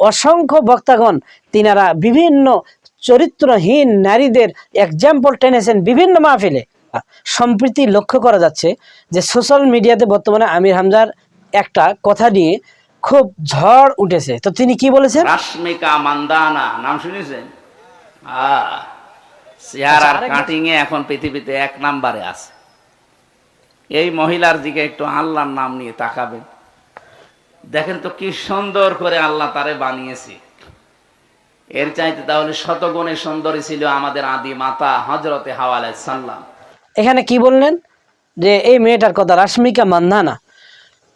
অসংখ্য বক্তাগণ তিনারা বিভিন্ন চরিত্রহীন নারীদের এক্সাম্পল টেনেছেন বিভিন্ন মাহফিলে। সম্প্রীতি লক্ষ্য করা যাচ্ছে যে সোশ্যাল মিডিয়াতে বর্তমানে আমির হামজার একটা কথা নিয়ে খুব ঝড় উঠেছে। তো তিনি কি বলেছেন? রাশ্মিকা মান্দানা নাম শুনেছেন? চেহারার কাটিং এ এখন পৃথিবীতে এক নাম্বারে আছে। এই মহিলার দিকে একটু আল্লাহর নাম নিয়ে তাকাবেন। দেখেন তো কি সুন্দর করে আল্লাহ তারে বানিয়েছে। এর চাইতে তাহলে শতগুণে সুন্দরী ছিল আমাদের আদি মাতা হজরতে হাওয়া সাল্লাম এখানে কি বললেন? যে এই মেয়েটার কথা রাশ্মিকা মান্ধানা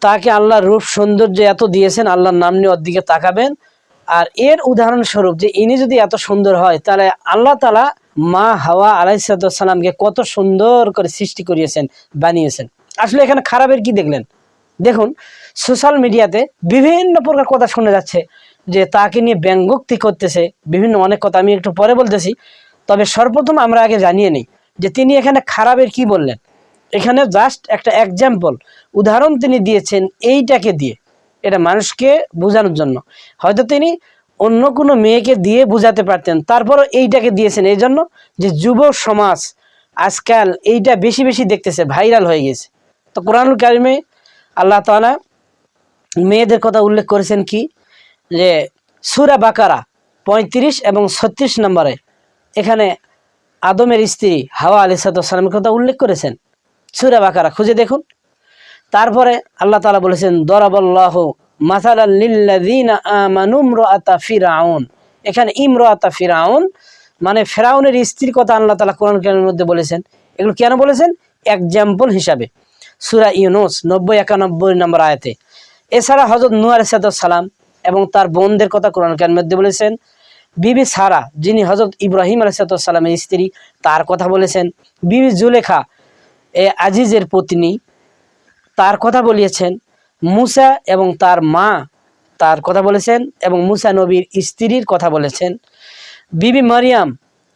তাকে আল্লাহর রূপ সৌন্দর্য এত দিয়েছেন, আল্লাহর নাম নিয়ে ওর দিকে তাকাবেন। আর এর উদাহরণস্বরূপ যে ইনি যদি এত সুন্দর হয়, তাহলে আল্লাহ তালা মা হাওয়া আলাইসালামকে কত সুন্দর করে সৃষ্টি করিয়েছেন, বানিয়েছেন। আসলে এখানে খারাপের কি দেখলেন? দেখুন সোশ্যাল মিডিয়াতে বিভিন্ন প্রকার কথা শুনে যাচ্ছে যে তাকে নিয়ে ব্যঙ্গোক্তি করতেছে, বিভিন্ন অনেক কথা আমি একটু পরে বলতেছি। তবে সর্বপ্রথম আমরা আগে জানিয়ে নিই যে তিনি এখানে খারাপের কি বললেন। এখানে জাস্ট একটা এক্সাম্পল উদাহরণ তিনি দিয়েছেন এইটাকে দিয়ে, এটা মানুষকে বোঝানোর জন্য। হয়তো তিনি অন্য কোনো মেয়েকে দিয়ে বোঝাতে পারতেন, তারপরও এইটাকে দিয়েছেন এই জন্য যে যুব সমাজ আজকাল এইটা বেশি বেশি দেখতেছে ভাইরাল হয়ে গেছে। তো কোরআনুল কারিমে আল্লাহ তাআলা মেয়েদের কথা উল্লেখ করেছেন কি? যে সুরা বাকারা পঁয়ত্রিশ এবং ছত্রিশ নম্বরে এখানে আদমের স্ত্রী হাওয়া আলি সালামের কথা উল্লেখ করেছেন। সুরা বাকারা খুঁজে দেখুন। তারপরে আল্লাহ তালা বলেছেন, দরাবল্লাহ ফিরাউন। এখানে ইমরাআতা ফিরাউন মানে ফেরাউনের স্ত্রীর কথা আল্লাহ তালা কোরআন কারিমের মধ্যে বলেছেন। এগুলো কেন বলেছেন? এক্সাম্পল হিসাবে। সুরা ইউনুস নব্বই একানব্বই নম্বর আয়াতে এছাড়া হজরত নূহ সালাম এবং তার বোনদের কথা কোরআন কারিমের মধ্যে বলেছেন, বিবি সারা যিনি হজরত ইব্রাহিম আলাইসালামের স্ত্রী, তার কথা বলেছেন। বিবি জুলেখা, এ আজিজের পত্নী, তার কথা বলিয়েছেন। মুসা এবং তার মা তার কথা বলেছেন এবং মুসা নবীর স্ত্রীর কথা বলেছেন। বিবি মারিয়াম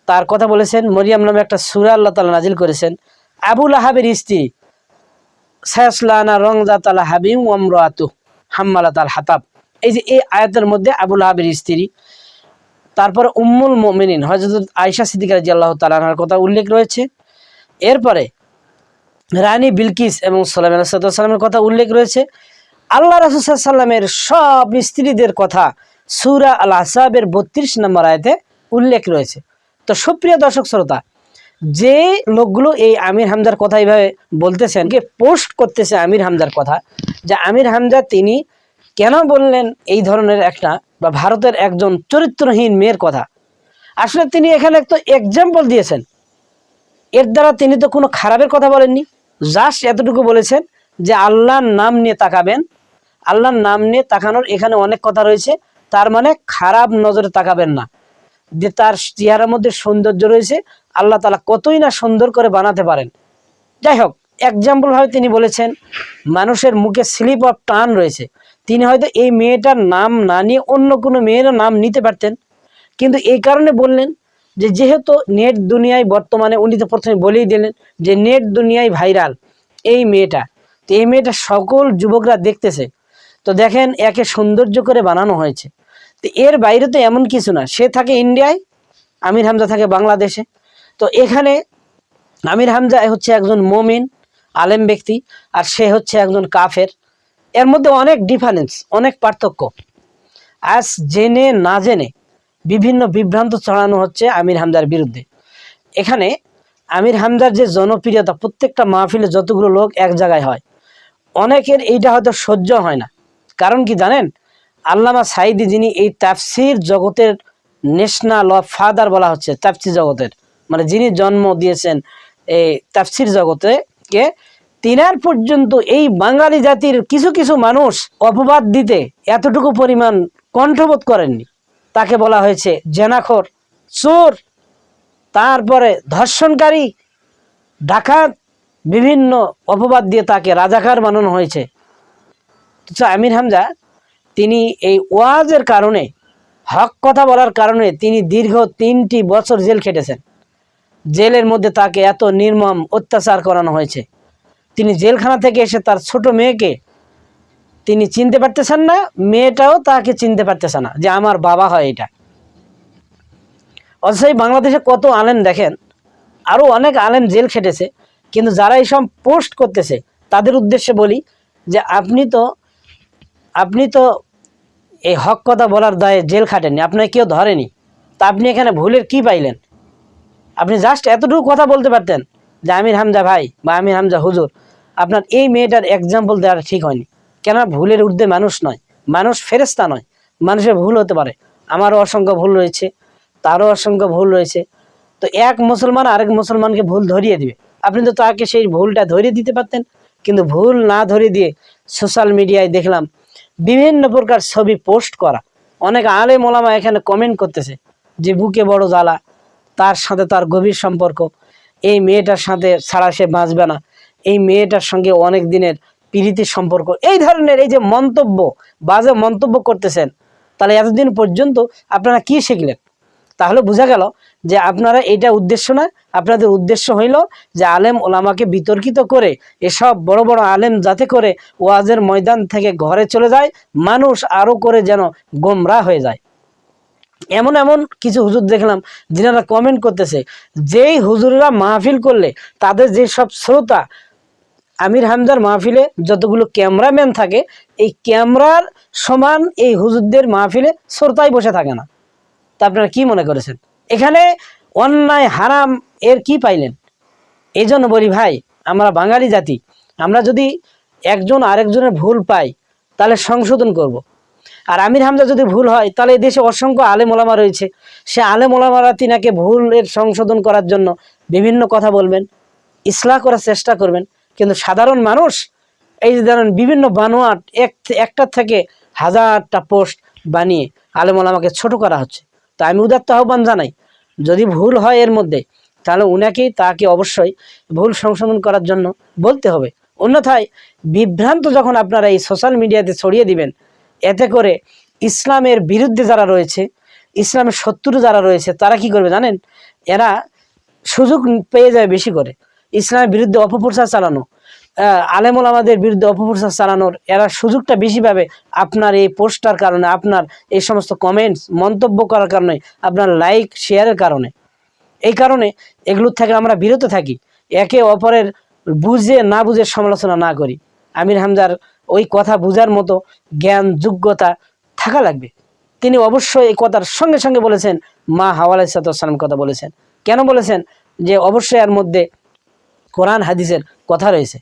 তার কথা বলেছেন। মরিয়াম নামে একটা সুরা আল্লাহ তালা নাজিল করেছেন। আবুল আহাবের স্ত্রী সায়াসলানা রংজাত আল হাবিম ওমরাতু হাম্মালাত আল হাতাব। এই যে এই আয়াতের মধ্যে আবুল আহাবের স্ত্রী, তারপরে উম্মুল মোমিনিন হজরত আয়সা সিদ্দিক রাজি আল্লাহ তালার কথা উল্লেখ রয়েছে। এরপরে রানী বিলকিস এবং সালাম সাল্লামের কথা উল্লেখ রয়েছে। আল্লাহ রসুল্লামের সব স্ত্রীদের কথা সুরা আল আসাবের বত্রিশ নম্বর আয়তে উল্লেখ রয়েছে। তো সুপ্রিয় দর্শক, শ্রোতা যে লোকগুলো এই আমির হামজার কথা এইভাবে বলতেছেন কে পোস্ট করতেছে আমির হামদার কথা, যে আমির হামজা তিনি কেন বললেন এই ধরনের একটা বা ভারতের একজন চরিত্রহীন মেয়ের কথা? আসলে তিনি এখানে একটা এক্সাম্পল দিয়েছেন। এর দ্বারা তিনি তো কোনো খারাপের কথা বলেননি। জাস্ট এতটুকু বলেছেন যে আল্লাহর নাম নিয়ে তাকাবেন। আল্লাহর নাম নিয়ে তাকানোর এখানে অনেক কথা রয়েছে। তার মানে খারাপ নজরে তাকাবেন না। যে তার চেহারার মধ্যে সৌন্দর্য রয়েছে আল্লাহ তালা কতই না সুন্দর করে বানাতে পারেন। যাই হোক এক্সাম্পল ভাবে তিনি বলেছেন, মানুষের মুখে স্লিপ অফ টান রয়েছে। তিনি হয়তো এই মেয়েটার নাম না নিয়ে অন্য কোনো মেয়েরও নাম নিতে পারতেন। কিন্তু এই কারণে বললেন যে, যেহেতু নেট দুনিয়ায় বর্তমানে উনি তো প্রথমে বলেই দিলেন যে, নেট দুনিয়ায় ভাইরাল এই মেয়েটা। তো এই মেয়েটা সকল যুবকরা দেখতেছে। তো দেখেন, একে সৌন্দর্য করে বানানো হয়েছে। তো এর বাইরে তো এমন কিছু না। সে থাকে ইন্ডিয়ায়, আমির হামজা থাকে বাংলাদেশে। তো এখানে আমির হামজা হচ্ছে একজন মমিন, আলেম ব্যক্তি, আর সে হচ্ছে একজন কাফের। এর মধ্যে অনেক ডিফারেন্স অনেক পার্থক্য। আজ জেনে না জেনে বিভিন্ন বিভ্রান্ত ছড়ানো হচ্ছে আমির হামজার বিরুদ্ধে। এখানে আমির হামদার যে জনপ্রিয়তা, প্রত্যেকটা মাহফিলে যতগুলো লোক এক জায়গায় হয়, অনেকের এইটা হয়তো সহ্য হয় না। কারণ কি জানেন? আল্লামা সাইদি যিনি এই তাফসির জগতের ন্যাশনাল অফ ফাদার বলা হচ্ছে, তাফসির জগতের। মানে যিনি জন্ম দিয়েছেন এই তাফসির জগতে, কে? তিনার পর্যন্ত এই বাঙালি জাতির কিছু কিছু মানুষ অপবাদ দিতে এতটুকু পরিমাণ কণ্ঠবোধ করেননি। তাকে বলা হয়েছে জেনাখর, চোর, তারপরে ধর্ষণকারী, ডাকাত, বিভিন্ন অপবাদ দিয়ে তাকে রাজাকার বানানো হয়েছে। আমির হামজা, তিনি এই ওয়াজের কারণে, হক কথা বলার কারণে তিনি দীর্ঘ তিনটি বছর জেল খেটেছেন। জেলের মধ্যে তাকে এত নির্মম অত্যাচার করানো হয়েছে। তিনি জেলখানা থেকে এসে তার ছোট মেয়েকে তিনি চিনতে পারতেছেন না, মেয়েটাও তাকে চিনতে পারতেছে না যে আমার বাবা হয় এটা। অথচ বাংলাদেশে কত আলেম দেখেন আরও অনেক আলেম জেল খেটেছে, কিন্তু যারা এইসব পোস্ট করতেছে, তাদের উদ্দেশ্যে বলি যে আপনি তো আপনি তো এই হক কথা বলার দায়ে জেল খাটেননি, আপনাকে কেউ ধরেনি। তা আপনি এখানে ভুলের কি পাইলেন? আপনি জাস্ট এতটুকু কথা বলতে পারতেন যে আমির হামজা ভাই বা আমির হামজা হুজুর, আপনার এই মেয়েটার এক্সাম্পল দেওয়া ঠিক হয়নি। কেন ভুলের ঊর্ধ্বে মানুষ নয়, মানুষ ফেরেস্তা নয়, মানুষের ভুল হতে পারে। আমারও অসংখ্য ভুল রয়েছে, তারও অসংখ্য ভুল রয়েছে। তো এক মুসলমান আরেক মুসলমানকে ভুল ধরিয়ে দিবে। আপনি তো তাকে সেই ভুলটা ধরিয়ে দিতে পারতেন, কিন্তু ভুল না ধরিয়ে দিয়ে সোশ্যাল মিডিয়ায় দেখলাম বিভিন্ন প্রকার ছবি পোস্ট করা। অনেক আলেম ওলামা এখানে কমেন্ট করতেছে যে, বুকে বড় জ্বালা তার সাথে তার গভীর সম্পর্ক। এই মেয়েটার সাথে ছাড়া সে বাঁচবে না। এই মেয়েটার সঙ্গে অনেক দিনের প্রীতির সম্পর্ক। এই ধরনের এই যে মন্তব্য, বাজে মন্তব্য করতেছেন, তাহলে এতদিন পর্যন্ত আপনারা কি শিখলেন? তাহলে বোঝা গেল যে আপনারা এটা উদ্দেশ্য না, আপনাদের উদ্দেশ্য হইল যে আলেম ওলামাকে বিতর্কিত করে, এসব বড় বড় আলেম যাতে করে ওয়াজের ময়দান থেকে ঘরে চলে যায়, মানুষ আরও করে যেন গোমরা হয়ে যায়। এমন এমন কিছু হুজুর দেখলাম, যিনারা কমেন্ট করতেছে, যেই হুজুররা মাহফিল করলে তাদের যে সব শ্রোতা, আমির হামদার মাহফিলে যতগুলো ক্যামেরাম্যান থাকে, এই ক্যামেরার সমান এই হুজুরদের মাহফিলে শ্রোতাই বসে থাকে না। তা আপনারা কি মনে করেছেন? এখানে অন্যায়, হারাম এর কি পাইলেন? এই জন্য বলি ভাই, আমরা বাঙালি জাতি, আমরা যদি একজন আরেকজনের ভুল পাই, তাহলে সংশোধন করব। আর আমির হামজা যদি ভুল হয়, তাহলে এই দেশে অসংখ্য আলেম ওলামা রয়েছে। সে আলেম ওলামারা তিনাকে ভুলের সংশোধন করার জন্য বিভিন্ন কথা বলবেন, ইসলাহ করার চেষ্টা করবেন। কিন্তু সাধারণ মানুষ, এই যে ধরেন বিভিন্ন বানোয়াট, এক একটার থেকে হাজারটা পোস্ট বানিয়ে আলেম ওলামাকে ছোট করা হচ্ছে। তো আমি উদাত্ত আহ্বান জানাই, যদি ভুল হয় এর মধ্যে, তাহলে উনাকেই তাকে অবশ্যই ভুল সংশোধন করার জন্য বলতে হবে। অন্যথায় বিভ্রান্ত যখন আপনারা এই সোশ্যাল মিডিয়াতে ছড়িয়ে দিবেন এতে করে ইসলামের বিরুদ্ধে যারা রয়েছে, ইসলামের শত্রু যারা রয়েছে, তারা কি করবে জানেন? এরা সুযোগ পেয়ে যায় বেশি করে। ইসলামের বিরুদ্ধে অপপ্রচার চালানো আলেমুল আমাদের বিরুদ্ধে অপপ্রচার চালানোর এরা সুযোগটা বেশি পাবে আপনার এই পোস্টার কারণে, আপনার এই সমস্ত কমেন্টস মন্তব্য করার কারণে, আপনার লাইক শেয়ারের কারণে। এই কারণে এগুলোর থেকে আমরা বিরত থাকি। একে অপরের বুঝে না বুঝে সমালোচনা না করি। আমির হামজার ওই কথা বুঝার মতো জ্ঞান, যোগ্যতা থাকা লাগবে। তিনি অবশ্যই এই কথার সঙ্গে সঙ্গে বলেছেন, মা হাওয়াল সালাম কথা বলেছেন। কেন বলেছেন? যে অবশ্যই এর মধ্যে কোরআন, হাদিসের কথা রয়েছে।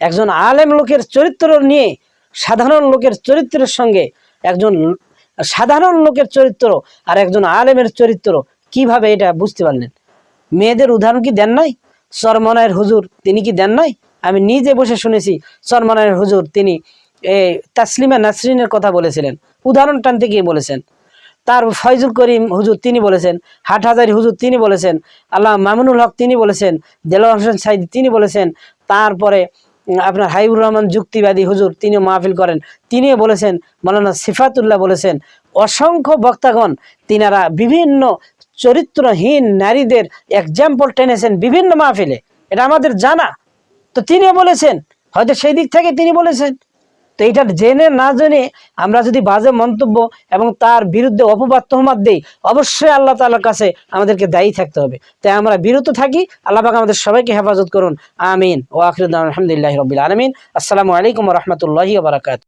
একজন আলেম লোকের চরিত্র নিয়ে, সাধারণ লোকের চরিত্রের সঙ্গে একজন সাধারণ লোকের চরিত্র আর একজন আলেমের চরিত্র কীভাবে এটা বুঝতে পারলেন? মেয়েদের উদাহরণ কি দেন নাই? সরমনায়ের হুজুর তিনি কি দেন নাই? আমি নিজে বসে শুনেছি সরমনায়ের হুজুর তিনি তাসলিমা নাসরিনের কথা বলেছিলেন, উদাহরণ টানতে গিয়ে বলেছেন। তার ফয়জুল করিম হুজুর তিনি বলেছেন হাট হাটহাজারি হুজুর তিনি বলেছেন আল্লাহ মামুনুল হক তিনি বলেছেন দেলোয়ার হোসেন সাইদ তিনি বলেছেন, তারপরে আপনার হাইবুর রহমান যুক্তিবাদী হুজুর তিনিও মাহফিল করেন, তিনিও বলেছেন মৌলানা সিফাতুল্লাহ বলেছেন, অসংখ্য বক্তাগণ তিনারা বিভিন্ন চরিত্রহীন নারীদের এক্সাম্পল টেনেছেন বিভিন্ন মাহফিলে। এটা আমাদের জানা। তো তিনি বলেছেন, হয়তো সেই দিক থেকে তিনি বলেছেন। তো এটা জেনে না জেনে আমরা যদি বাজে মন্তব্য এবং তার বিরুদ্ধে অপবাদ তহমাত দিই, অবশ্যই আল্লাহ তালার কাছে আমাদেরকে দায়ী থাকতে হবে। তাই আমরা বিরত থাকি। আল্লাহ পাক আমাদের সবাইকে হেফাজত করুন। আমিন। ও আখির আলহামদুলিল্লাহ রবিল আলমিন। আসসালামু আলাইকুম রহমতুল্লাহি বারাকাত